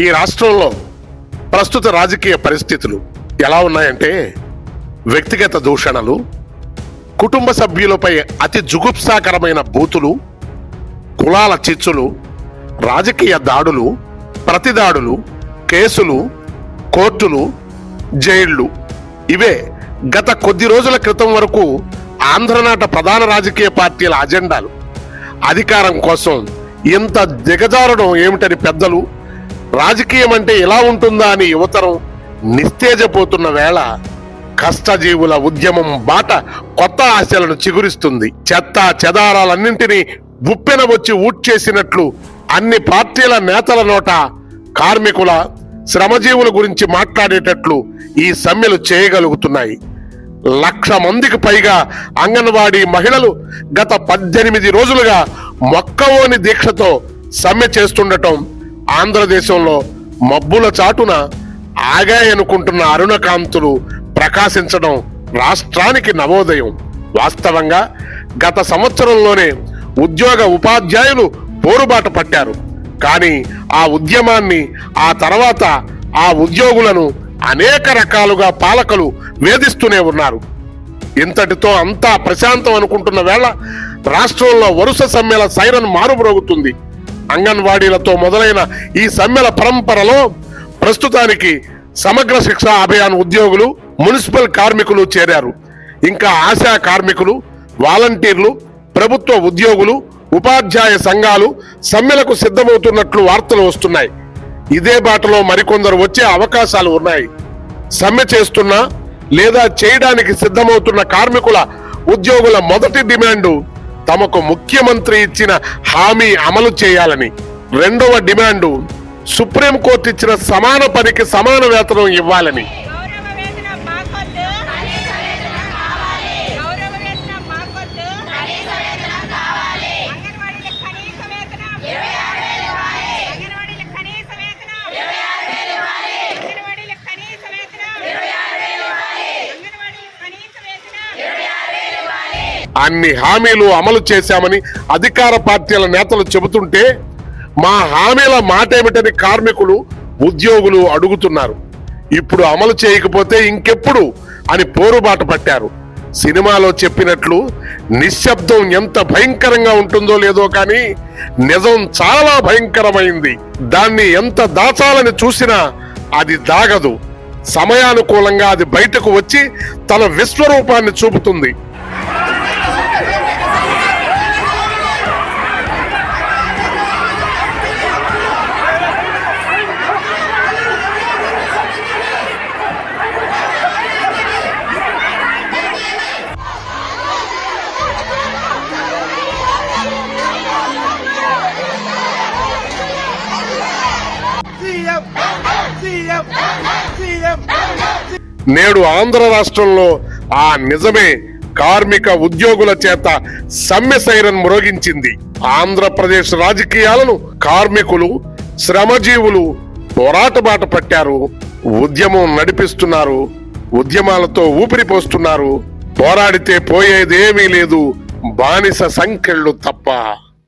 ఈ రాష్ట్రంలో ప్రస్తుత రాజకీయ పరిస్థితులు ఎలా ఉన్నాయంటే వ్యక్తిగత దూషణలు కుటుంబ సభ్యులపై అతి జుగుప్సాకరమైన బూతులు కులాల చిచ్చులు రాజకీయ దాడులు ప్రతిదాడులు కేసులు కోర్టులు జైళ్ళు. ఇవే గత కొద్ది రోజుల క్రితం వరకు ఆంధ్రనాట ప్రధాన రాజకీయ పార్టీల అజెండాలు. అధికారం కోసం ఇంత దిగజారడం ఏమిటని పెద్దలు రాజకీయం అంటే ఎలా ఉంటుందా అని యువతరం నిస్తేజపోతున్న వేళ కష్టజీవుల ఉద్యమం బాట కొత్త ఆశలను చిగురిస్తుంది. చెత్త చెదారాలన్నింటినీ బుప్పెన వచ్చి ఊడ్చేసినట్లు అన్ని పార్టీల నేతల నోట కార్మికుల శ్రమజీవుల గురించి మాట్లాడేటట్లు ఈ సమ్మెలు చేయగలుగుతున్నాయి. లక్ష మందికి పైగా అంగన్వాడీ మహిళలు గత పద్దెనిమిది రోజులుగా మొక్కవోని దీక్షతో సమ్మె చేస్తుండటం ఆంధ్రదేశంలో మబ్బుల చాటున ఆగాయనుకుంటున్న అరుణకాంతులు ప్రకాశించడం రాష్ట్రానికి నవోదయం. వాస్తవంగా గత సంవత్సరంలోనే ఉద్యోగ ఉపాధ్యాయులు పోరుబాట పట్టారు. కానీ ఆ ఉద్యమాన్ని ఆ తర్వాత ఆ ఉద్యోగులను అనేక రకాలుగా పాలకులు వేధిస్తూనే ఉన్నారు. ఇంతటితో అంతా ప్రశాంతం అనుకుంటున్న వేళ రాష్ట్రంలో వరుస సమ్మెల సైరన్ మారుమ్రోగుతుంది. అంగన్వాడీలతో మొదలైన ఈ సమ్మెల పరంపరలో ప్రస్తుతానికి సమగ్ర శిక్ష అభియాన్ ఉద్యోగులు మున్సిపల్ కార్మికులు చేరారు. ఇంకా ఆశా కార్మికులు వాలంటీర్లు ప్రభుత్వ ఉద్యోగులు ఉపాధ్యాయ సంఘాలు సమ్మెలకు సిద్ధమవుతున్నట్లు వార్తలు వస్తున్నాయి. ఇదే బాటలో మరికొందరు వచ్చే అవకాశాలు ఉన్నాయి. సమ్మె చేస్తున్న లేదా చేయడానికి సిద్ధమవుతున్న కార్మికుల ఉద్యోగుల మొదటి డిమాండు తమకు ముఖ్యమంత్రి ఇచ్చిన హామీ అమలు చేయాలని రెండవ డిమాండు సుప్రీంకోర్టు ఇచ్చిన సమాన పనికి సమాన వేతనం ఇవ్వాలని. అన్ని హామీలు అమలు చేశామని అధికార పార్టీల నేతలు చెబుతుంటే మా హామీల మాట ఏమిటని కార్మికులు ఉద్యోగులు అడుగుతున్నారు. ఇప్పుడు అమలు చేయకపోతే ఇంకెప్పుడు అని పోరుబాట పట్టారు. సినిమాలో చెప్పినట్లు నిశ్శబ్దం ఎంత భయంకరంగా ఉంటుందో లేదో కానీ నిజం చాలా భయంకరమైంది. దాన్ని ఎంత దాచాలని చూసినా అది దాగదు. సమయానుకూలంగా అది బయటకు వచ్చి తన విశ్వరూపాన్ని చూపుతుంది. నేడు ఆంధ్ర రాష్ట్రంలో ఆ నిజమే కార్మిక ఉద్యోగుల చేత సమ్మె సైరన్ మ్రోగించింది. ఆంధ్రప్రదేశ్ రాజకీయాలను కార్మికులు శ్రమజీవులు పోరాటబాట పట్టారు. ఉద్యమం నడిపిస్తున్నారు. ఉద్యమాలతో ఊపిరి పోస్తున్నారు. పోరాడితే పోయేదేమీ లేదు. బానిస సంఖ్యలు తప్ప.